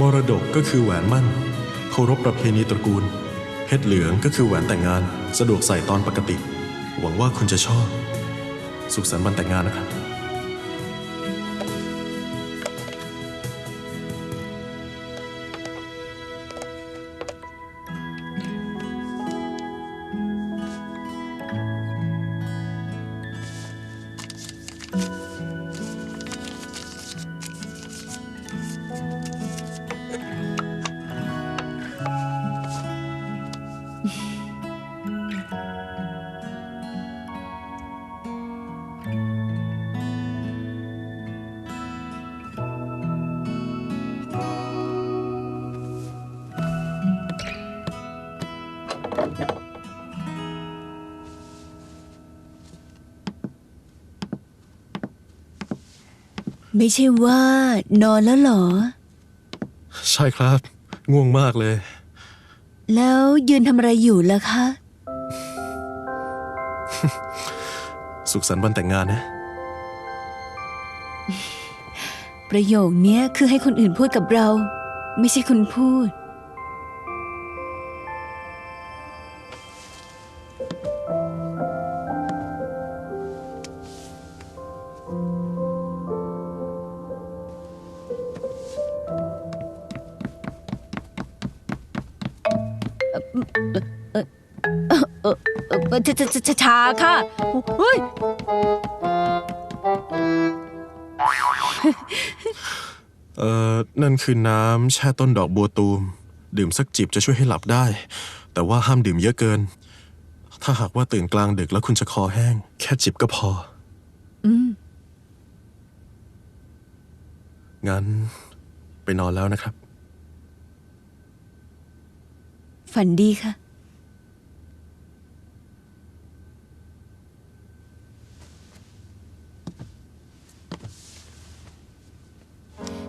มรดกก็คือแหวนมั่น เคารพประเพณีตระกูล เพชรเหลืองก็คือแหวนแต่งงาน สะดวกใส่ตอนปกติ หวังว่าคุณจะชอบ สุขสันต์วันแต่งงานนะครับ ไม่ใช่ว่านอนแล้วเหรอ ใช่ครับ ง่วงมากเลย แล้วยืนทำอะไรอยู่ล่ะคะ สุขสันต์วันแต่งงานนะ ประโยคเนี้ยคือให้คนอื่นพูดกับเรา ไม่ใช่คุณพูด ชาชาชาชาค่ะเฮ้ยเอ่อ นั่นคือน้ำแช่ต้นดอกบัวตูม ดื่มสักจิบจะช่วยให้หลับได้ แต่ว่าห้ามดื่มเยอะเกิน ถ้าหากว่าตื่นกลางดึกแล้วคุณจะคอแห้ง แค่จิบก็พอ อืม งั้น ไปนอนแล้วนะครับ ฝันดีค่ะ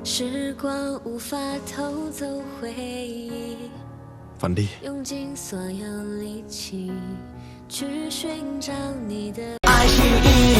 时光无法偷走回忆， ฝันดี 用尽所有力气去寻找你的。爱是一，爱是一。